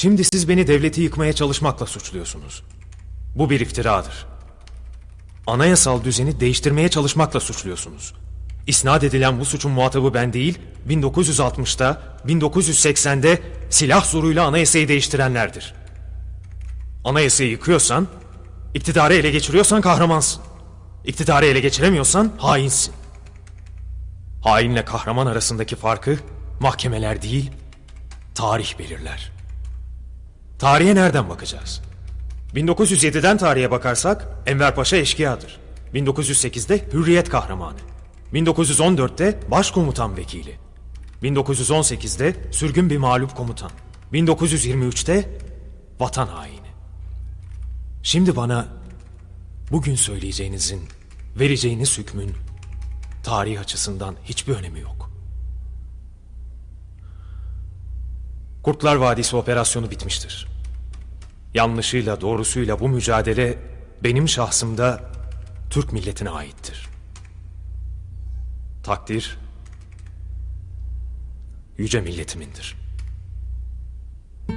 Şimdi siz beni devleti yıkmaya çalışmakla suçluyorsunuz. Bu bir iftiradır. Anayasal düzeni değiştirmeye çalışmakla suçluyorsunuz. İsnat edilen bu suçun muhatabı ben değil, 1960'da, 1980'de silah zoruyla anayasayı değiştirenlerdir. Anayasayı yıkıyorsan, iktidarı ele geçiriyorsan kahramansın. İktidarı ele geçiremiyorsan hainsin. Hainle kahraman arasındaki farkı mahkemeler değil, tarih belirler. Tarihe nereden bakacağız? 1907'den tarihe bakarsak Enver Paşa eşkıyadır. 1908'de Hürriyet kahramanı. 1914'te başkomutan vekili. 1918'de sürgün bir mağlup komutan. 1923'te vatan haini. Şimdi bana bugün söyleyeceğinizin, vereceğiniz hükmün tarih açısından hiçbir önemi yok. Kurtlar Vadisi operasyonu bitmiştir. Yanlışıyla doğrusuyla bu mücadele benim şahsımda Türk milletine aittir. Takdir yüce milletimindir.